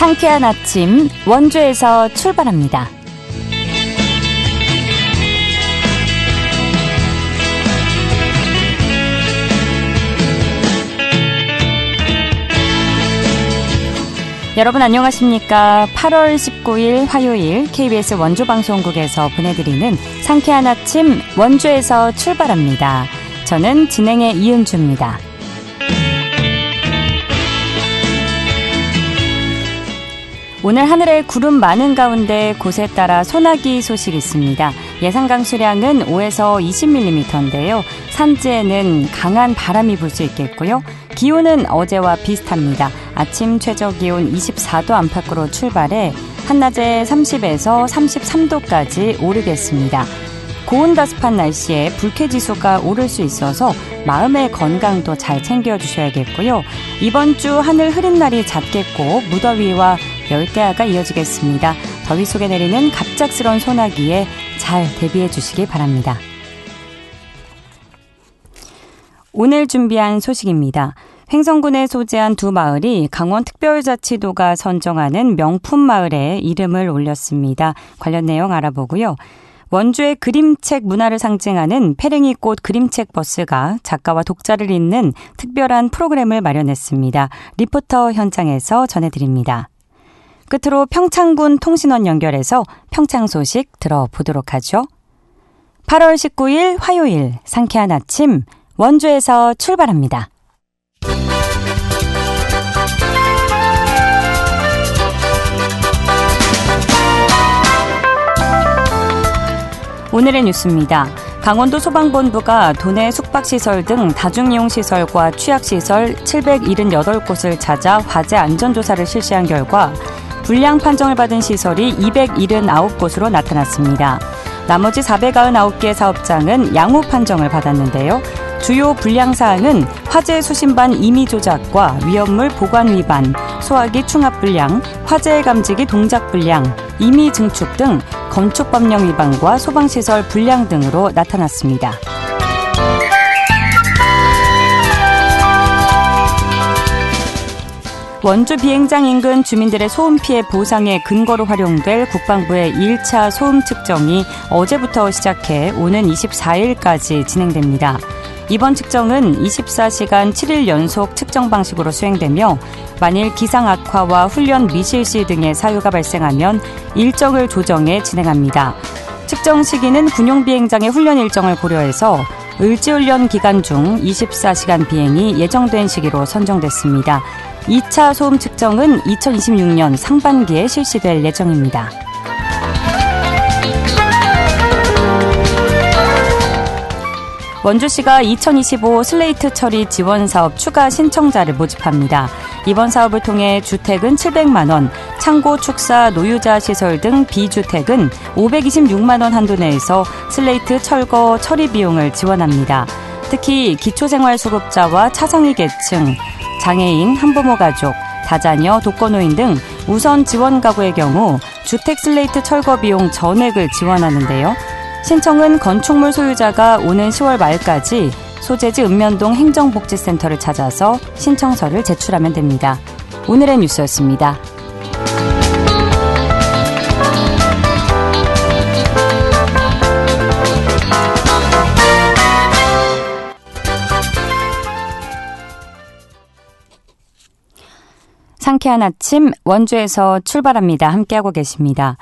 상쾌한 아침 원주에서 출발합니다. 여러분 안녕하십니까? 8월 19일 화요일 KBS 원주 방송국에서 보내드리는 상쾌한 아침 원주에서 출발합니다. 저는 진행의 이은주입니다. 오늘 하늘에 구름 많은 가운데 곳에 따라 소나기 소식 있습니다. 예상 강수량은 5에서 20mm인데요. 산지에는 강한 바람이 불 수 있겠고요. 기온은 어제와 비슷합니다. 아침 최저 기온 24도 안팎으로 출발해 한낮에 30에서 33도까지 오르겠습니다. 고온다습한 날씨에 불쾌지수가 오를 수 있어서 마음의 건강도 잘 챙겨주셔야겠고요. 이번 주 하늘 흐린 날이 잦겠고 무더위와 열대야가 이어지겠습니다. 더위 속에 내리는 갑작스런 소나기에 잘 대비해 주시기 바랍니다. 오늘 준비한 소식입니다. 횡성군에 소재한 두 마을이 강원특별자치도가 선정하는 명품 마을에 이름을 올렸습니다. 관련 내용 알아보고요. 원주의 그림책 문화를 상징하는 페랭이 꽃 그림책 버스가 작가와 독자를 잇는 특별한 프로그램을 마련했습니다. 리포터 현장에서 전해드립니다. 끝으로 평창군 통신원 연결해서 평창 소식 들어보도록 하죠. 8월 19일 화요일 상쾌한 아침 원주에서 출발합니다. 오늘의 뉴스입니다. 강원도 소방본부가 도내 숙박시설 등 다중이용시설과 취약시설 778곳을 찾아 화재 안전조사를 실시한 결과 불량 판정을 받은 시설이 279곳으로 나타났습니다. 나머지 499개 사업장은 양호 판정을 받았는데요. 주요 불량 사항은 화재 수신반 임의 조작과 위험물 보관 위반, 소화기 충합 불량, 화재 감지기 동작 불량, 임의 증축 등 건축법령 위반과 소방시설 불량 등으로 나타났습니다. 원주 비행장 인근 주민들의 소음 피해 보상의 근거로 활용될 국방부의 1차 소음 측정이 어제부터 시작해 오는 24일까지 진행됩니다. 이번 측정은 24시간 7일 연속 측정 방식으로 수행되며 만일 기상 악화와 훈련 미실시 등의 사유가 발생하면 일정을 조정해 진행합니다. 측정 시기는 군용 비행장의 훈련 일정을 고려해서 을지훈련 기간 중 24시간 비행이 예정된 시기로 선정됐습니다. 2차 소음 측정은 2026년 상반기에 실시될 예정입니다. 원주시가 2025 슬레이트 처리 지원 사업 추가 신청자를 모집합니다. 이번 사업을 통해 주택은 700만 원, 창고 축사 노유자 시설 등 비주택은 526만 원 한도 내에서 슬레이트 철거 처리 비용을 지원합니다. 특히 기초생활수급자와 차상위 계층, 장애인, 한부모 가족, 다자녀, 독거노인 등 우선 지원 가구의 경우 주택 슬레이트 철거 비용 전액을 지원하는데요. 신청은 건축물 소유자가 오는 10월 말까지 소재지 읍면동 행정복지센터를 찾아서 신청서를 제출하면 됩니다. 오늘의 뉴스였습니다. 상쾌한 아침 원주에서 출발합니다. 함께하고 계십니다.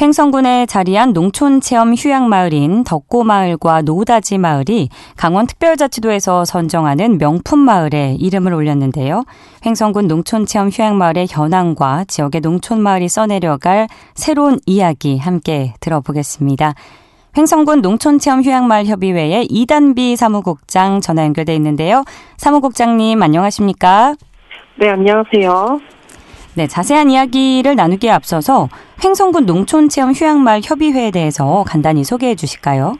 횡성군에 자리한 농촌 체험 휴양 마을인 덕고 마을과 노다지 마을이 강원특별자치도에서 선정하는 명품 마을에 이름을 올렸는데요. 횡성군 농촌 체험 휴양 마을의 현황과 지역의 농촌 마을이 써내려갈 새로운 이야기 함께 들어보겠습니다. 횡성군 농촌체험 휴양마을 협의회의 이단비 사무국장 전화 연결돼 있는데요. 사무국장님 안녕하십니까? 네, 안녕하세요. 네, 자세한 이야기를 나누기에 앞서서 횡성군 농촌체험 휴양마을 협의회에 대해서 간단히 소개해 주실까요?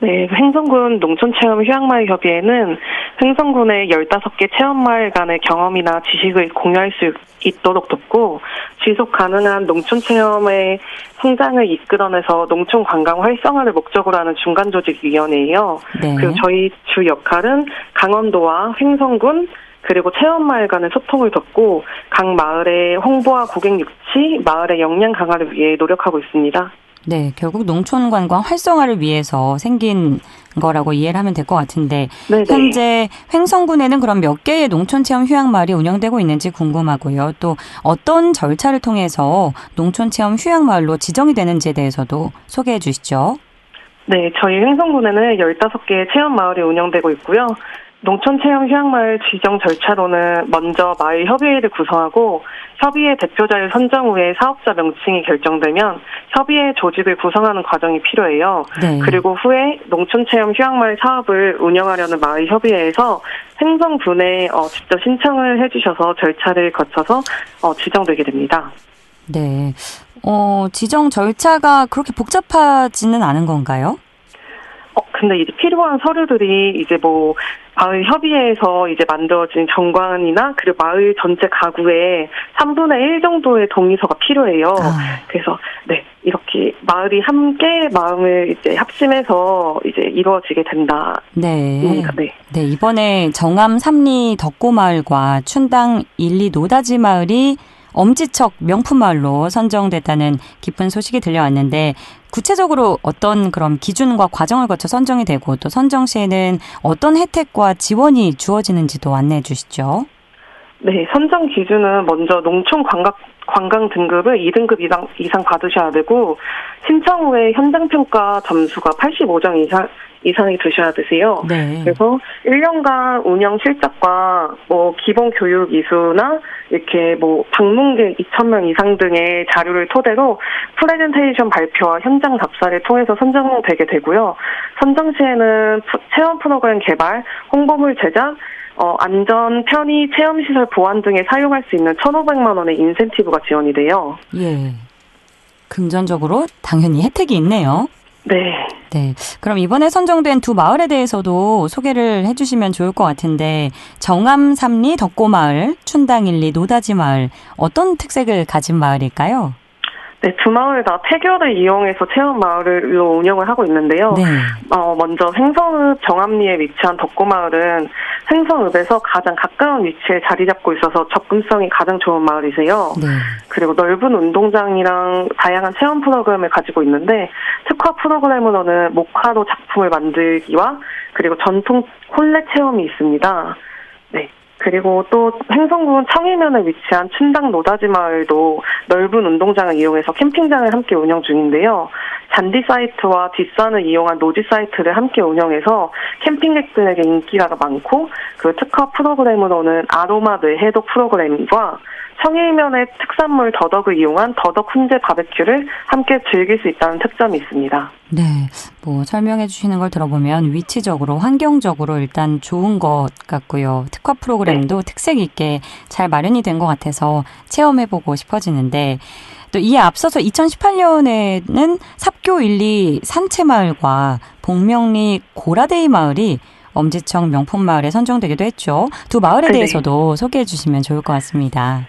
네, 횡성군 농촌체험 휴양마을 협의회는 횡성군의 15개 체험마을 간의 경험이나 지식을 공유할 수 있도록 돕고 지속 가능한 농촌 체험의 성장을 이끌어내서 농촌 관광 활성화를 목적으로 하는 중간 조직 위원회예요. 네. 그리고 저희 주 역할은 강원도와 횡성군 그리고 체험마을 간의 소통을 덮고 각 마을의 홍보와 고객 유치, 마을의 역량 강화를 위해 노력하고 있습니다. 네, 결국 농촌 관광 활성화를 위해서 생긴 거라고 이해를 하면 될 것 같은데 네네. 현재 횡성군에는 그럼 몇 개의 농촌 체험 휴양 마을이 운영되고 있는지 궁금하고요. 또 어떤 절차를 통해서 농촌 체험 휴양 마을로 지정이 되는지에 대해서도 소개해 주시죠. 네, 저희 횡성군에는 15개의 체험 마을이 운영되고 있고요. 농촌 체험 휴양마을 지정 절차로는 먼저 마을 협의회를 구성하고 협의회 대표자를 선정 후에 사업자 명칭이 결정되면 협의회 조직을 구성하는 과정이 필요해요. 네. 그리고 후에 농촌 체험 휴양마을 사업을 운영하려는 마을 협의회에서 행정군에 어, 직접 신청을 해주셔서 절차를 거쳐서 어, 지정되게 됩니다. 네. 어, 지정 절차가 그렇게 복잡하지는 않은 건가요? 어, 근데 이제 필요한 서류들이 이제 뭐 마을 협의회에서 이제 만들어진 정관이나 그리고 마을 전체 가구에 3분의 1 정도의 동의서가 필요해요. 아. 그래서 네 이렇게 마을이 함께 마음을 이제 합심해서 이제 이루어지게 된다. 네. 네. 네 이번에 정암 삼리 덕고 마을과 춘당 1, 2 노다지 마을이 엄지척 명품마을로 선정됐다는 기쁜 소식이 들려왔는데 구체적으로 어떤 그런 기준과 과정을 거쳐 선정이 되고 또 선정 시에는 어떤 혜택과 지원이 주어지는지도 안내해 주시죠. 네, 선정 기준은 먼저 농촌 관광 관광 등급을 2등급 이상, 이상 받으셔야 되고 신청 후에 현장 평가 점수가 85점 이상 이상이 두셔야 되세요. 네. 그래서 1년간 운영 실적과 뭐 기본 교육 이수나 이렇게 뭐 방문객 2,000명 이상 등의 자료를 토대로 프레젠테이션 발표와 현장 답사를 통해서 선정되게 되고요. 선정 시에는 체험 프로그램 개발, 홍보물 제작, 어, 안전, 편의, 체험시설 보안 등에 사용할 수 있는 1,500만 원의 인센티브가 지원이 돼요. 예. 금전적으로 당연히 혜택이 있네요. 네. 네. 그럼 이번에 선정된 두 마을에 대해서도 소개를 해주시면 좋을 것 같은데 정암 삼리 덕고 마을, 춘당 일리 노다지 마을 어떤 특색을 가진 마을일까요? 네, 두 마을 다 폐교를 이용해서 체험 마을을 운영을 하고 있는데요. 네. 어, 먼저 횡성읍 정암리에 위치한 덕고마을은 횡성읍에서 가장 가까운 위치에 자리 잡고 있어서 접근성이 가장 좋은 마을이세요. 네. 그리고 넓은 운동장이랑 다양한 체험 프로그램을 가지고 있는데 특화 프로그램으로는 목화로 작품을 만들기와 그리고 전통 홀레 체험이 있습니다. 네. 그리고 또 행성군 청해면에 위치한 춘당 노다지 마을도 넓은 운동장을 이용해서 캠핑장을 함께 운영 중인데요. 잔디 사이트와 뒷산을 이용한 노지 사이트를 함께 운영해서 캠핑객들에게 인기가 많고 그 특화 프로그램으로는 아로마 뇌 해독 프로그램과 청해면의 특산물 더덕을 이용한 더덕 훈제 바베큐를 함께 즐길 수 있다는 특점이 있습니다. 네, 뭐 설명해 주시는 걸 들어보면 위치적으로 환경적으로 일단 좋은 것 같고요. 특화 프로그램도 네. 특색 있게 잘 마련이 된 것 같아서 체험해 보고 싶어지는데 또 이에 앞서서 2018년에는 삽교 1, 2 산채마을과 복명리 고라데이 마을이 엄지청 명품 마을에 선정되기도 했죠. 두 마을에 네. 대해서도 소개해 주시면 좋을 것 같습니다.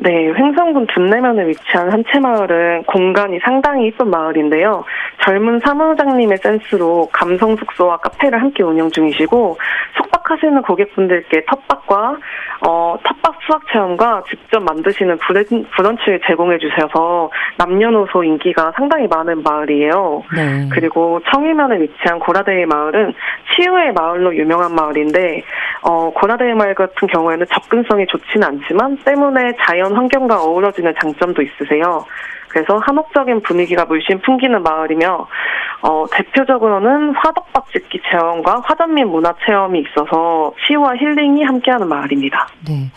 네, 횡성군 둔내면에 위치한 한채마을은 공간이 상당히 이쁜 마을인데요. 젊은 사무장님의 센스로 감성 숙소와 카페를 함께 운영 중이시고 숙박하시는 고객분들께 텃밭과 어, 텃밭 수학 체험과 직접 만드시는 브런치를 제공해 주셔서 남녀노소 인기가 상당히 많은 마을이에요. 네. 그리고 청일면에 위치한 고라데이 마을은 치유의 마을로 유명한 마을인데 어, 고라데이 마을 같은 경우에는 접근성이 좋지는 않지만 때문에 자연 환경과 어우러지는 장점도 있으세요. 그래서 한옥적인 분위기가 물씬 풍기는 마을이며 어, 대표적으로는 화덕밥 짓기 체험과 화전민 문화 체험이 있어서 치유와 힐링이 함께하는 마을입니다. 네.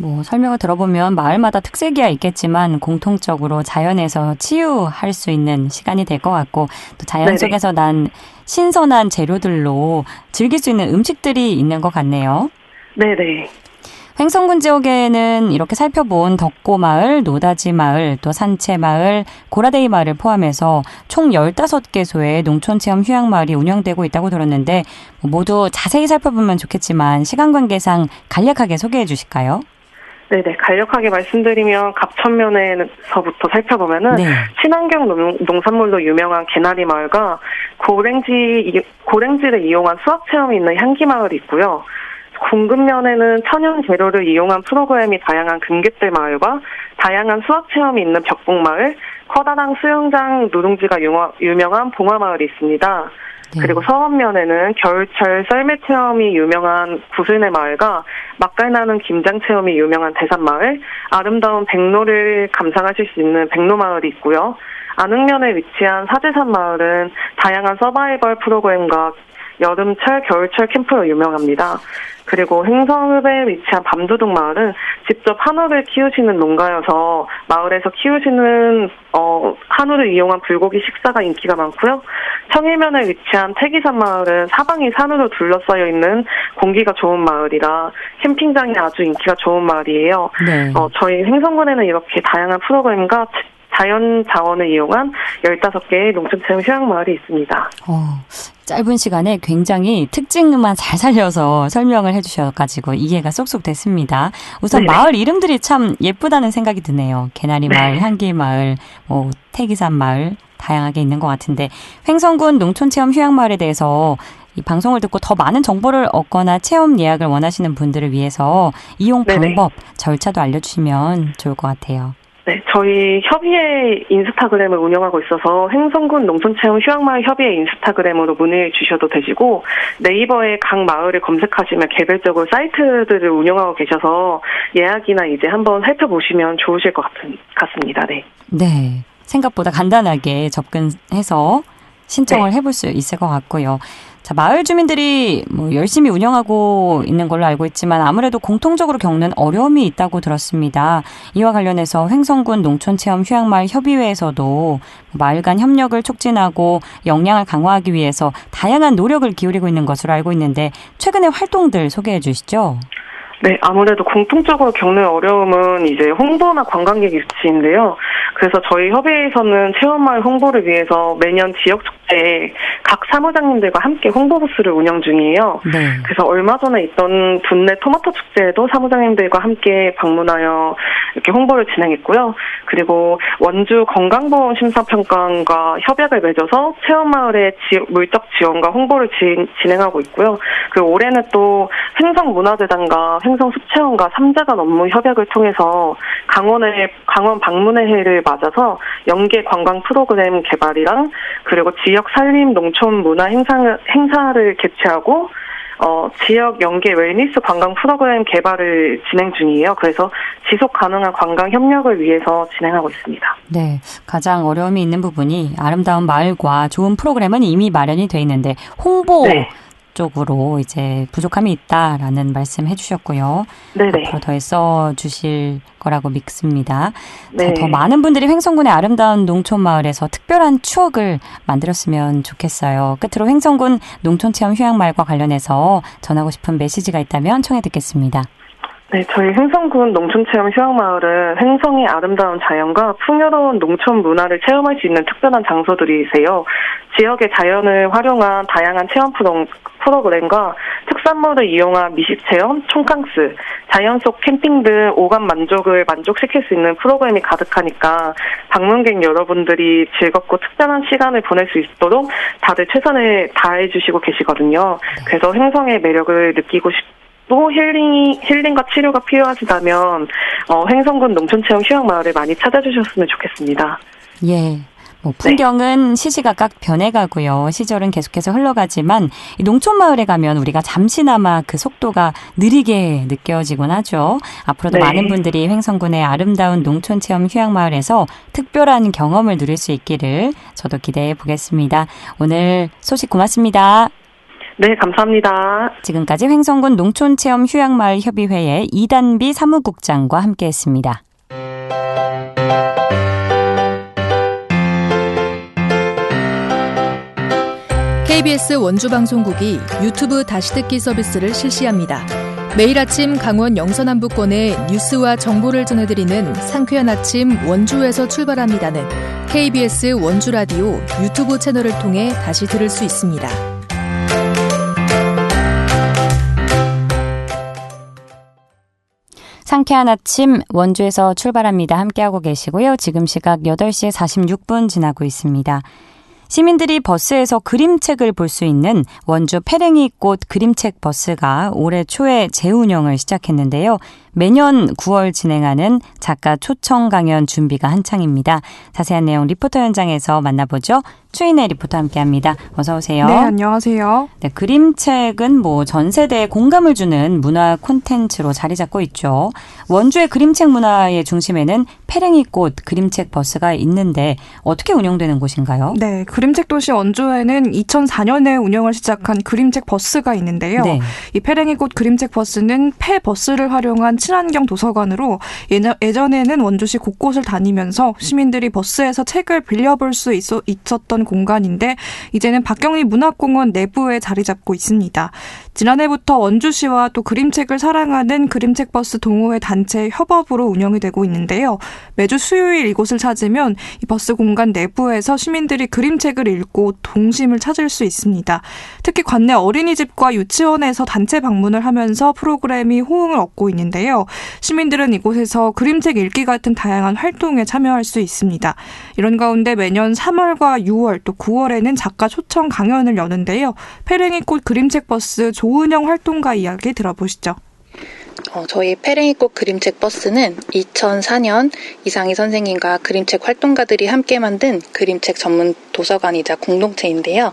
뭐 설명을 들어보면 마을마다 특색이야 있겠지만 공통적으로 자연에서 치유할 수 있는 시간이 될 것 같고 또 자연 네네. 속에서 난 신선한 재료들로 즐길 수 있는 음식들이 있는 것 같네요. 네네. 횡성군 지역에는 이렇게 살펴본 덕고마을, 노다지마을, 또 산채마을, 고라데이 마을을 포함해서 총 15개소의 농촌체험 휴양마을이 운영되고 있다고 들었는데 모두 자세히 살펴보면 좋겠지만 시간 관계상 간략하게 소개해 주실까요? 네네, 간략하게 말씀드리면 갑천면에서부터 살펴보면은 네. 친환경 농, 산물로 유명한 개나리 마을과 고랭지 고랭지를 이용한 수학 체험이 있는 향기 마을이 있고요. 공급면에는 천연 재료를 이용한 프로그램이 다양한 금객들 마을과 다양한 수학 체험이 있는 벽봉마을, 커다란 수영장 누룽지가 유명한 봉화마을이 있습니다. 네. 그리고 서원면에는 겨울철 썰매 체험이 유명한 구슬내 마을과 맛깔나는 김장 체험이 유명한 대산마을, 아름다운 백로를 감상하실 수 있는 백로마을이 있고요. 안흥면에 위치한 사제산 마을은 다양한 서바이벌 프로그램과 여름철, 겨울철 캠프로 유명합니다. 그리고 행성읍에 위치한 밤두둑 마을은 직접 한우를 키우시는 농가여서 마을에서 키우시는 어, 한우를 이용한 불고기 식사가 인기가 많고요. 청해면에 위치한 태기산 마을은 사방이 산으로 둘러싸여 있는 공기가 좋은 마을이라 캠핑장이 아주 인기가 좋은 마을이에요. 네. 어, 저희 행성군에는 이렇게 다양한 프로그램과 자연 자원을 이용한 15개의 농촌 체험 휴양 마을이 있습니다. 어, 짧은 시간에 굉장히 특징만 잘 살려서 설명을 해주셔가지고 이해가 쏙쏙 됐습니다. 우선 네 마을 이름들이 참 예쁘다는 생각이 드네요. 개나리 마을, 네. 향기 마을, 뭐 태기산 마을 다양하게 있는 것 같은데 횡성군 농촌체험 휴양마을에 대해서 이 방송을 듣고 더 많은 정보를 얻거나 체험 예약을 원하시는 분들을 위해서 이용 방법, 네네. 절차도 알려주시면 좋을 것 같아요. 네, 저희 협의회 인스타그램을 운영하고 있어서 행성군 농촌체험 휴양마을 협의회 인스타그램으로 문의 주셔도 되시고 네이버에 각 마을을 검색하시면 개별적으로 사이트들을 운영하고 계셔서 예약이나 이제 한번 살펴보시면 좋으실 것 같은, 같습니다. 네. 네. 생각보다 간단하게 접근해서 신청을 네. 해볼 수 있을 것 같고요. 자, 마을 주민들이 뭐 열심히 운영하고 있는 걸로 알고 있지만 아무래도 공통적으로 겪는 어려움이 있다고 들었습니다. 이와 관련해서 횡성군 농촌체험 휴양마을 협의회에서도 마을 간 협력을 촉진하고 역량을 강화하기 위해서 다양한 노력을 기울이고 있는 것으로 알고 있는데 최근의 활동들 소개해 주시죠. 네, 아무래도 공통적으로 겪는 어려움은 이제 홍보나 관광객 유치인데요. 그래서 저희 협의회에서는 체험마을 홍보를 위해서 매년 지역 축제에 각 사무장님들과 함께 홍보 부스를 운영 중이에요. 네. 그래서 얼마 전에 있던 분내 토마토 축제에도 사무장님들과 함께 방문하여 이렇게 홍보를 진행했고요. 그리고 원주 건강보험 심사평가원과 협약을 맺어서 체험마을의 물적 지원과 홍보를 지, 진행하고 있고요. 그 올해는 또 횡성문화재단과 횡성숲체험과 3자간 업무 협약을 통해서 강원의 강원 방문의 해를 맞아서 연계 관광 프로그램 개발이랑 그리고 지역 산림 농촌 문화 행사, 행사를 개최하고 어, 지역 연계 웰니스 관광 프로그램 개발을 진행 중이에요. 그래서 지속 가능한 관광 협력을 위해서 진행하고 있습니다. 네. 가장 어려움이 있는 부분이 아름다운 마을과 좋은 프로그램은 이미 마련이 돼 있는데 홍보 네. 쪽으로 이제 부족함이 있다라는 말씀 해주셨고요. 네네. 앞으로 더써 주실 거라고 믿습니다. 네. 더 많은 분들이 횡성군의 아름다운 농촌 마을에서 특별한 추억을 만들었으면 좋겠어요. 끝으로 횡성군 농촌 체험 휴양마을과 관련해서 전하고 싶은 메시지가 있다면 청해 듣겠습니다. 네, 저희 횡성군 농촌체험 휴양마을은 횡성의 아름다운 자연과 풍요로운 농촌 문화를 체험할 수 있는 특별한 장소들이세요. 지역의 자연을 활용한 다양한 체험 프로그램과 특산물을 이용한 미식 체험, 총캉스, 자연 속 캠핑 등 오감 만족을 만족시킬 수 있는 프로그램이 가득하니까 방문객 여러분들이 즐겁고 특별한 시간을 보낼 수 있도록 다들 최선을 다해 주시고 계시거든요. 그래서 횡성의 매력을 느끼고 싶 또 힐링, 힐링과 치료가 필요하시다면, 어, 횡성군 농촌체험 휴양마을을 많이 찾아주셨으면 좋겠습니다. 예. 뭐 풍경은 네. 시시각각 변해가고요. 시절은 계속해서 흘러가지만 농촌 마을에 가면 우리가 잠시나마 그 속도가 느리게 느껴지곤 하죠. 앞으로도 네. 많은 분들이 횡성군의 아름다운 농촌 체험 휴양 마을에서 특별한 경험을 누릴 수 있기를 저도 기대해 보겠습니다. 오늘 소식 고맙습니다. 네, 감사합니다. 지금까지 횡성군 농촌체험 휴양마을 협의회의 이단비 사무국장과 함께했습니다. KBS 원주방송국이 유튜브 다시 듣기 서비스를 실시합니다. 매일 아침 강원 영서남부권의 뉴스와 정보를 전해드리는 상쾌한 아침 원주에서 출발합니다는 KBS 원주라디오 유튜브 채널을 통해 다시 들을 수 있습니다. 상쾌한 아침 원주에서 출발합니다. 함께하고 계시고요. 지금 시각 8시 46분 지나고 있습니다. 시민들이 버스에서 그림책을 볼 수 있는 원주 페랭이꽃 그림책 버스가 올해 초에 재운영을 시작했는데요. 매년 9월 진행하는 작가 초청 강연 준비가 한창입니다. 자세한 내용 리포터 현장에서 만나보죠. 추인의 리포터 함께합니다. 어서 오세요. 네, 안녕하세요. 네, 그림책은 뭐 전 세대에 공감을 주는 문화 콘텐츠로 자리 잡고 있죠. 원주의 그림책 문화의 중심에는 페랭이꽃 그림책 버스가 있는데 어떻게 운영되는 곳인가요? 네, 그림책 도시 원주에는 2004년에 운영을 시작한 그림책 버스가 있는데요. 네. 이 페랭이꽃 그림책 버스는 폐 버스를 활용한 친환경 도서관으로 예전, 예전에는 원주시 곳곳을 다니면서 시민들이 버스에서 책을 빌려볼 수 있어, 있었던 공간인데 이제는 박경리 문학공원 내부에 자리 잡고 있습니다. 지난해부터 원주시와 또 그림책을 사랑하는 그림책 버스 동호회 단체 협업으로 운영이 되고 있는데요. 매주 수요일 이곳을 찾으면 이 버스 공간 내부에서 시민들이 그림책을 읽고 동심을 찾을 수 있습니다. 특히 관내 어린이집과 유치원에서 단체 방문을 하면서 프로그램이 호응을 얻고 있는데요. 시민들은 이곳에서 그림책 읽기 같은 다양한 활동에 참여할 수 있습니다. 이런 가운데 매년 3월과 6월 또 9월에는 작가 초청 강연을 여는데요. 페랭이꽃 그림책 버스 조은영 활동가 이야기 들어보시죠. 어, 저희 페랭이꽃 그림책 버스는 2004년 이상희 선생님과 그림책 활동가들이 함께 만든 그림책 전문 도서관이자 공동체인데요.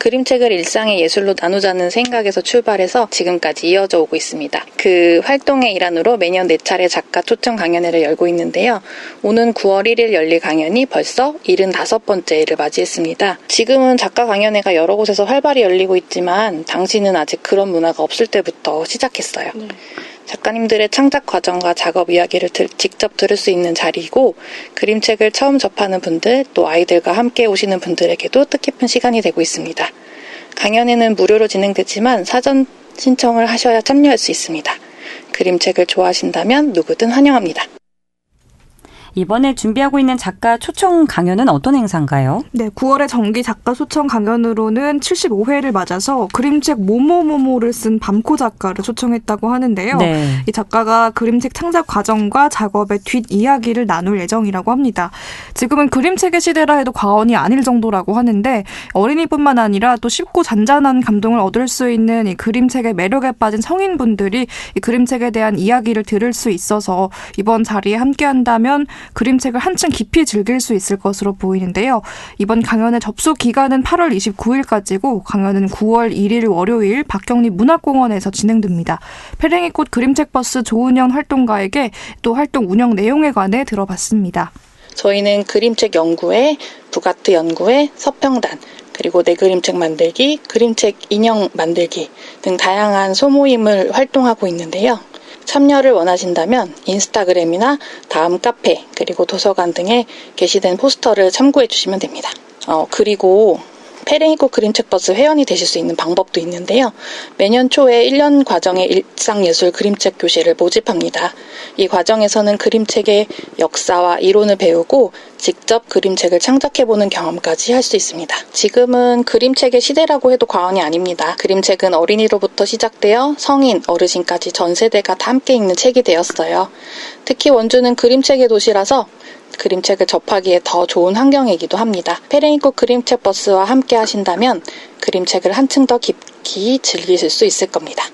그림책을 일상의 예술로 나누자는 생각에서 출발해서 지금까지 이어져 오고 있습니다. 그 활동의 일환으로 매년 4차례 작가 초청 강연회를 열고 있는데요. 오는 9월 1일 열릴 강연이 벌써 75번째를 맞이했습니다. 지금은 작가 강연회가 여러 곳에서 활발히 열리고 있지만 당시는 아직 그런 문화가 없을 때부터 시작했어요. 네. 작가님들의 창작 과정과 작업 이야기를 들, 직접 들을 수 있는 자리이고 그림책을 처음 접하는 분들 또 아이들과 함께 오시는 분들에게도 뜻깊은 시간이 되고 있습니다. 강연회는 무료로 진행되지만 사전 신청을 하셔야 참여할 수 있습니다. 그림책을 좋아하신다면 누구든 환영합니다. 이번에 준비하고 있는 작가 초청 강연은 어떤 행사인가요? 네, 9월에 정기 작가 초청 강연으로는 75회를 맞아서 그림책 모모모모를 쓴 밤코 작가를 초청했다고 하는데요. 네. 이 작가가 그림책 창작 과정과 작업의 뒷 이야기를 나눌 예정이라고 합니다. 지금은 그림책의 시대라 해도 과언이 아닐 정도라고 하는데 어린이뿐만 아니라 또 쉽고 잔잔한 감동을 얻을 수 있는 이 그림책의 매력에 빠진 성인분들이 이 그림책에 대한 이야기를 들을 수 있어서 이번 자리에 함께한다면 그림책을 한층 깊이 즐길 수 있을 것으로 보이는데요. 이번 강연의 접수 기간은 8월 29일까지고 강연은 9월 1일 월요일 박경리 문학공원에서 진행됩니다. 페랭이꽃 그림책 버스 조은영 활동가에게 또 활동 운영 내용에 관해 들어봤습니다. 저희는 그림책 연구회, 부가트 연구회, 서평단, 그리고 내 그림책 만들기, 그림책 인형 만들기 등 다양한 소모임을 활동하고 있는데요. 참여를 원하신다면 인스타그램이나 다음 카페 그리고 도서관 등에 게시된 포스터를 참고해 주시면 됩니다. 어, 그리고 페랭이꽃 그림책 버스 회원이 되실 수 있는 방법도 있는데요. 매년 초에 1년 과정의 일상예술 그림책 교실을 모집합니다. 이 과정에서는 그림책의 역사와 이론을 배우고 직접 그림책을 창작해보는 경험까지 할 수 있습니다. 지금은 그림책의 시대라고 해도 과언이 아닙니다. 그림책은 어린이로부터 시작되어 성인, 어르신까지 전 세대가 다 함께 읽는 책이 되었어요. 특히 원주는 그림책의 도시라서 그림책을 접하기에 더 좋은 환경이기도 합니다. 페레인꽃 그림책 버스와 함께 하신다면 그림책을 한층 더 깊이 즐기실 수 있을 겁니다.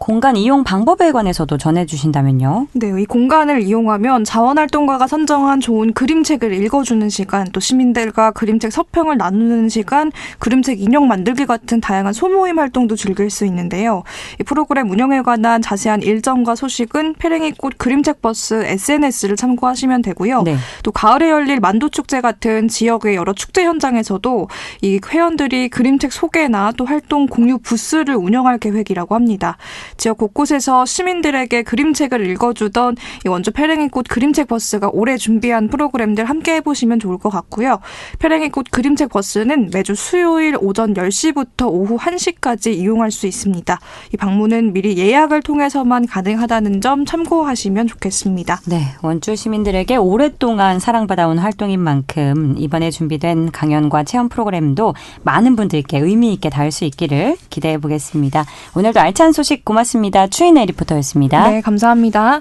공간 이용 방법에 관해서도 전해주신다면요. 네, 이 공간을 이용하면 자원활동가가 선정한 좋은 그림책을 읽어주는 시간, 또 시민들과 그림책 서평을 나누는 시간, 그림책 인형 만들기 같은 다양한 소모임 활동도 즐길 수 있는데요. 이 프로그램 운영에 관한 자세한 일정과 소식은 페랭이꽃 그림책 버스 SNS를 참고하시면 되고요. 네. 또 가을에 열릴 만도축제 같은 지역의 여러 축제 현장에서도 이 회원들이 그림책 소개나 또 활동 공유 부스를 운영할 계획이라고 합니다. 지역 곳곳에서 시민들에게 그림책을 읽어주던 이 원주 페랭이꽃 그림책 버스가 올해 준비한 프로그램들 함께 해보시면 좋을 것 같고요. 페랭이꽃 그림책 버스는 매주 수요일 오전 10시부터 오후 1시까지 이용할 수 있습니다. 이 방문은 미리 예약을 통해서만 가능하다는 점 참고하시면 좋겠습니다. 네, 원주 시민들에게 오랫동안 사랑받아온 활동인 만큼 이번에 준비된 강연과 체험 프로그램도 많은 분들께 의미 있게 닿을 수 있기를 기대해 보겠습니다. 오늘도 알찬 소식 고맙습니다. 고맙습니다. 추인의 리포터였습니다. 네, 감사합니다.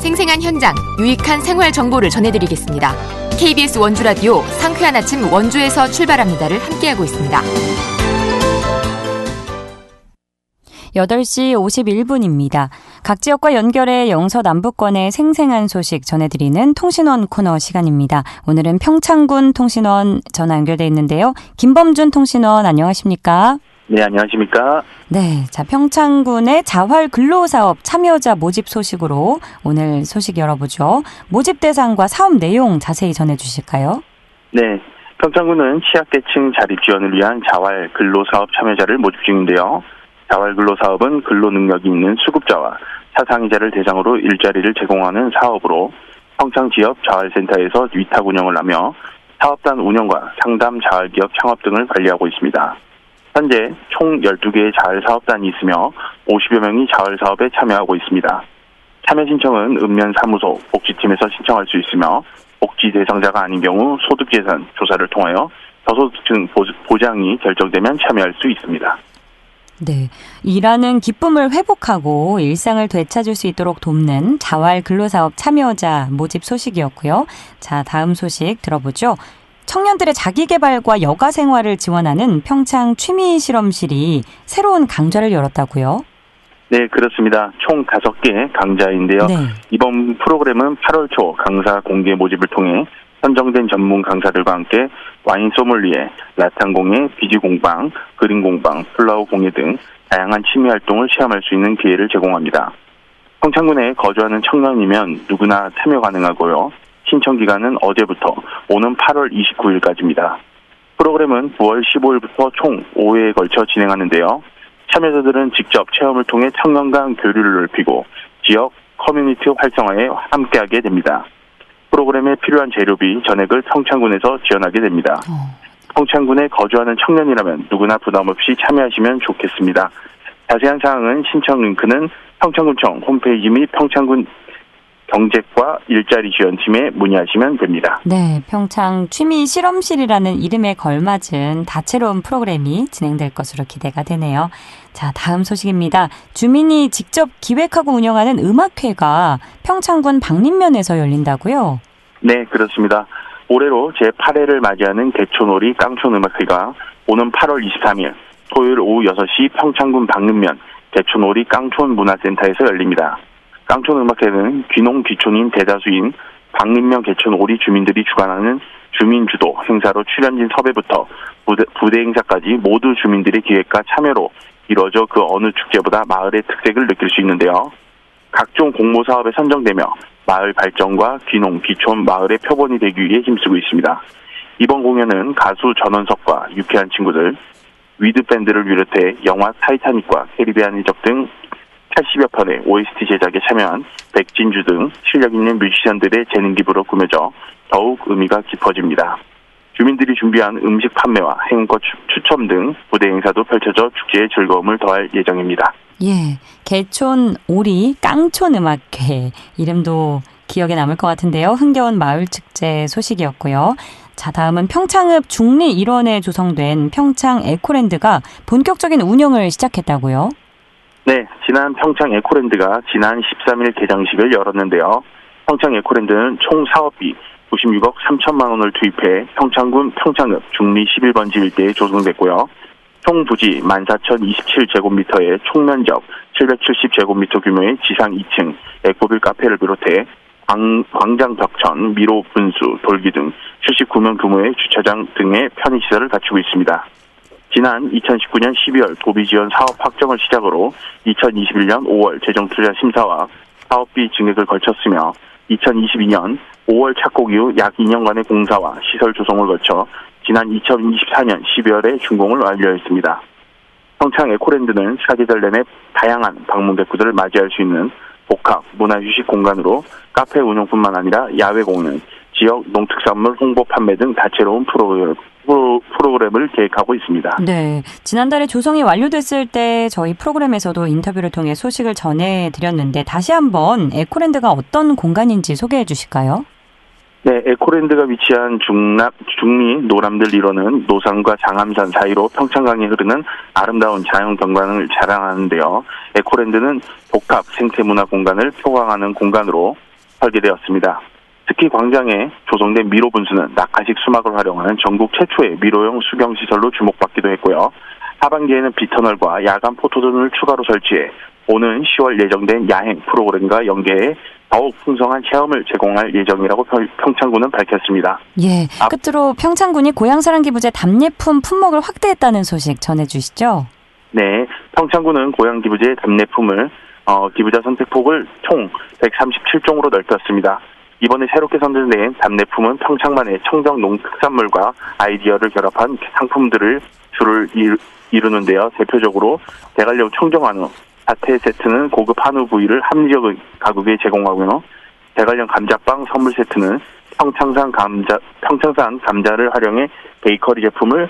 생생 생생한 현장, 유익한 생활 정보를 전해드리겠습니다. KBS 원주 라디오 상쾌한 아침 원주에서 출발합니다를 함께하고 있습니다. 8시 51분입니다. 각 지역과 연결해 영서 남부권의 생생한 소식 전해드리는 통신원 코너 시간입니다. 오늘은 평창군 통신원 전화 연결돼 있는데요. 김범준 통신원 안녕하십니까? 네, 안녕하십니까? 네, 자 평창군의 자활 근로사업 참여자 모집 소식으로 오늘 소식 열어보죠. 모집 대상과 사업 내용 자세히 전해주실까요? 네, 평창군은 취약계층 자립 지원을 위한 자활 근로사업 참여자를 모집 중인데요. 자활 근로 사업은 근로 능력이 있는 수급자와 차상위자를 대상으로 일자리를 제공하는 사업으로 평창 지역 자활센터에서 위탁 운영을 하며 사업단 운영과 상담 자활기업 창업 등을 관리하고 있습니다. 현재 총 12개의 자활 사업단이 있으며 50여 명이 자활 사업에 참여하고 있습니다. 참여 신청은 읍면 사무소 복지팀에서 신청할 수 있으며 복지 대상자가 아닌 경우 소득재산 조사를 통하여 저소득층 보장이 결정되면 참여할 수 있습니다. 네. 일하는 기쁨을 회복하고 일상을 되찾을 수 있도록 돕는 자활 근로사업 참여자 모집 소식이었고요. 자, 다음 소식 들어보죠. 청년들의 자기개발과 여가 생활을 지원하는 평창 취미 실험실이 새로운 강좌를 열었다고요? 네, 그렇습니다. 총 다섯 개 강좌인데요. 네. 이번 프로그램은 8월 초 강사 공개 모집을 통해 선정된 전문 강사들과 함께 와인 소믈리에, 라탄 공예, 비지 공방, 그림 공방, 플라워 공예 등 다양한 취미 활동을 체험할 수 있는 기회를 제공합니다. 평창군에 거주하는 청년이면 누구나 참여 가능하고요. 신청 기간은 어제부터 오는 8월 29일까지입니다. 프로그램은 9월 15일부터 총 5회에 걸쳐 진행하는데요. 참여자들은 직접 체험을 통해 청년 간 교류를 넓히고 지역 커뮤니티 활성화에 함께하게 됩니다. 프로그램에 필요한 재료비 전액을 평창군에서 지원하게 됩니다. 어. 평창군에 거주하는 청년이라면 누구나 부담 없이 참여하시면 좋겠습니다. 자세한 사항은 신청 링크는 평창군청 홈페이지 및 평창군 경제과 일자리 지원팀에 문의하시면 됩니다. 네, 평창 취미 실험실이라는 이름에 걸맞은 다채로운 프로그램이 진행될 것으로 기대가 되네요. 자, 다음 소식입니다. 주민이 직접 기획하고 운영하는 음악회가 평창군 박림면에서 열린다고요? 네, 그렇습니다. 올해로 제8회를 맞이하는 개촌오리 깡촌음악회가 오는 8월 23일 토요일 오후 6시 평창군 박림면 개촌오리 깡촌문화센터에서 열립니다. 깡촌음악회는 귀농 귀촌인 대다수인 박림면 개촌 오리 주민들이 주관하는 주민주도 행사로 출연진 섭외부터 부대, 부대 행사까지 모두 주민들의 기획과 참여로 이루어져 그 어느 축제보다 마을의 특색을 느낄 수 있는데요. 각종 공모 사업에 선정되며 마을 발전과 귀농, 귀촌, 마을의 표본이 되기 위해 힘쓰고 있습니다. 이번 공연은 가수 전원석과 유쾌한 친구들, 위드 밴드를 비롯해 영화 타이타닉과 캐리비안 이적 등 80여 편의 OST 제작에 참여한 백진주 등 실력 있는 뮤지션들의 재능 기부로 꾸며져 더욱 의미가 깊어집니다. 주민들이 준비한 음식 판매와 행운꽃 추첨 등 무대 행사도 펼쳐져 축제의 즐거움을 더할 예정입니다. 예, 개촌 오리 깡촌 음악회 이름도 기억에 남을 것 같은데요. 흥겨운 마을 축제 소식이었고요. 자, 다음은 평창읍 중리 일원에 조성된 평창 에코랜드가 본격적인 운영을 시작했다고요? 네, 지난 평창 에코랜드가 지난 13일 개장식을 열었는데요. 평창 에코랜드는 총 사업비 96억 3천만 원을 투입해 평창군 평창읍 중리 11번지 일대에 조성됐고요. 총 부지 14,027제곱미터의 총면적 770제곱미터 규모의 지상 2층 에코빌 카페를 비롯해 광, 장 벽천, 미로 분수, 돌기 등 79명 규모의 주차장 등의 편의시설을 갖추고 있습니다. 지난 2019년 12월 도비 지원 사업 확정을 시작으로 2021년 5월 재정 투자 심사와 사업비 증액을 걸쳤으며 2022년 5월 착공 이후 약 2년간의 공사와 시설 조성을 거쳐 지난 2024년 12월에 준공을 완료했습니다. 평창 에코랜드는 사계절 내내 다양한 방문객들을 맞이할 수 있는 복합 문화 휴식 공간으로 카페 운영뿐만 아니라 야외 공연, 지역 농특산물 홍보 판매 등 다채로운 프로그램, 프로그램을 계획하고 있습니다. 네. 지난달에 조성이 완료됐을 때 저희 프로그램에서도 인터뷰를 통해 소식을 전해드렸는데 다시 한번 에코랜드가 어떤 공간인지 소개해 주실까요? 네, 에코랜드가 위치한 중납, 중리 노람들 일원은 노산과 장암산 사이로 평창강에 흐르는 아름다운 자연 경관을 자랑하는데요. 에코랜드는 복합 생태문화 공간을 표광하는 공간으로 설계되었습니다. 특히 광장에 조성된 미로 분수는 낙하식 수막을 활용한 전국 최초의 미로용 수경 시설로 주목받기도 했고요. 하반기에는 비터널과 야간 포토존을 추가로 설치해 오는 10월 예정된 야행 프로그램과 연계해 더욱 풍성한 체험을 제공할 예정이라고 평창군은 밝혔습니다. 예, 끝으로 평창군이 고향사랑 기부제 답례품 품목을 확대했다는 소식 전해주시죠. 네, 평창군은 고향 기부제 답례품을 어, 기부자 선택폭을 총 137종으로 넓혔습니다. 이번에 새롭게 선정된 답례품은 평창만의 청정 농특산물과 아이디어를 결합한 상품들을 주를 이루는데요. 대표적으로 대관령 청정한우, 사태 세트는 고급 한우 부위를 합리적 가격에 제공하고요. 대관령 감자빵 선물 세트는 평창산 감자 평창산 감자를 활용해 베이커리 제품을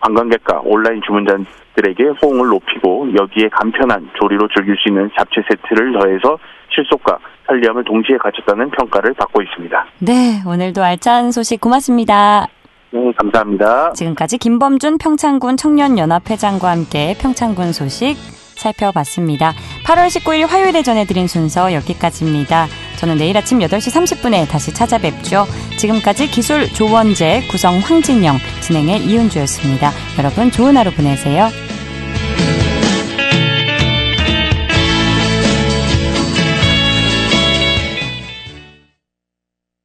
관광객과 온라인 주문자들에게 호응을 높이고 여기에 간편한 조리로 즐길 수 있는 잡채 세트를 더해서 실속과 편리함을 동시에 갖췄다는 평가를 받고 있습니다. 네, 오늘도 알찬 소식 고맙습니다. 네, 감사합니다. 지금까지 김범준 평창군 청년연합회장과 함께 평창군 소식 살펴봤습니다. 8월 19일 화요일에 전해드린 순서 여기까지입니다. 저는 내일 아침 8시 30분에 다시 찾아뵙죠. 지금까지 기술 조원재, 구성 황진영, 진행의 이은주였습니다. 여러분 좋은 하루 보내세요.